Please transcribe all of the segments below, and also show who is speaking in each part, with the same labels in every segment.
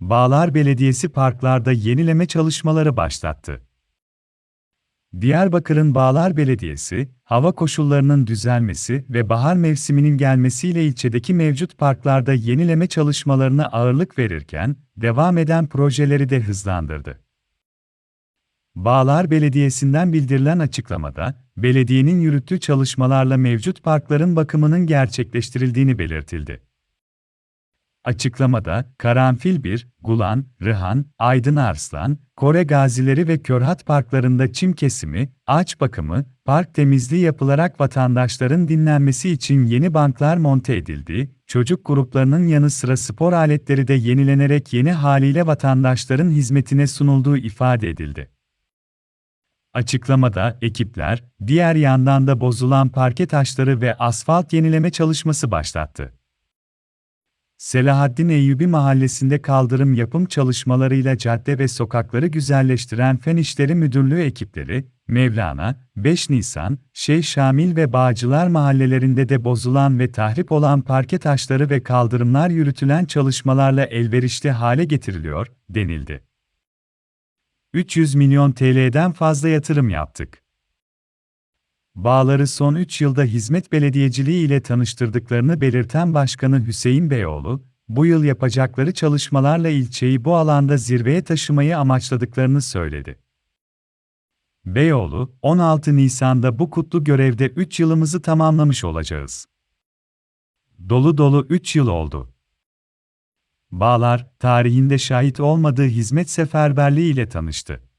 Speaker 1: Bağlar Belediyesi parklarda yenileme çalışmaları başlattı. Diyarbakır'ın Bağlar Belediyesi, hava koşullarının düzelmesi ve bahar mevsiminin gelmesiyle ilçedeki mevcut parklarda yenileme çalışmalarına ağırlık verirken, devam eden projeleri de hızlandırdı. Bağlar Belediyesi'nden bildirilen açıklamada, belediyenin yürüttüğü çalışmalarla mevcut parkların bakımının gerçekleştirildiğini belirtildi. Açıklamada, Karanfil 1, Gulan, Rıhan, Aydın Arslan, Kore Gazileri ve Körhat parklarında çim kesimi, ağaç bakımı, park temizliği yapılarak vatandaşların dinlenmesi için yeni banklar monte edildi, çocuk gruplarının yanı sıra spor aletleri de yenilenerek yeni haliyle vatandaşların hizmetine sunulduğu ifade edildi. Açıklamada ekipler, diğer yandan da bozulan parke taşları ve asfalt yenileme çalışması başlattı. Selahaddin Eyyubi Mahallesi'nde kaldırım yapım çalışmalarıyla cadde ve sokakları güzelleştiren Fen İşleri Müdürlüğü ekipleri, Mevlana, 5 Nisan, Şeyh Şamil ve Bağcılar mahallelerinde de bozulan ve tahrip olan parke taşları ve kaldırımlar yürütülen çalışmalarla elverişli hale getiriliyor, denildi. 300 milyon TL'den fazla yatırım yaptık. Bağları son 3 yılda hizmet belediyeciliği ile tanıştırdıklarını belirten Başkanı Hüseyin Beyoğlu, bu yıl yapacakları çalışmalarla ilçeyi bu alanda zirveye taşımayı amaçladıklarını söyledi. Beyoğlu, 16 Nisan'da bu kutlu görevde 3 yılımızı tamamlamış olacağız. Dolu dolu 3 yıl oldu. Bağlar, tarihinde şahit olmadığı hizmet seferberliği ile tanıştı.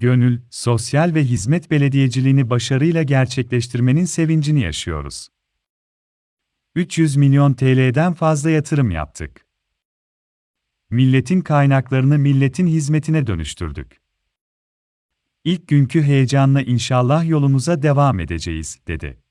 Speaker 1: Gönül, sosyal ve hizmet belediyeciliğini başarıyla gerçekleştirmenin sevincini yaşıyoruz. 300 milyon TL'den fazla yatırım yaptık. Milletin kaynaklarını milletin hizmetine dönüştürdük. İlk günkü heyecanla inşallah yolumuza devam edeceğiz, dedi.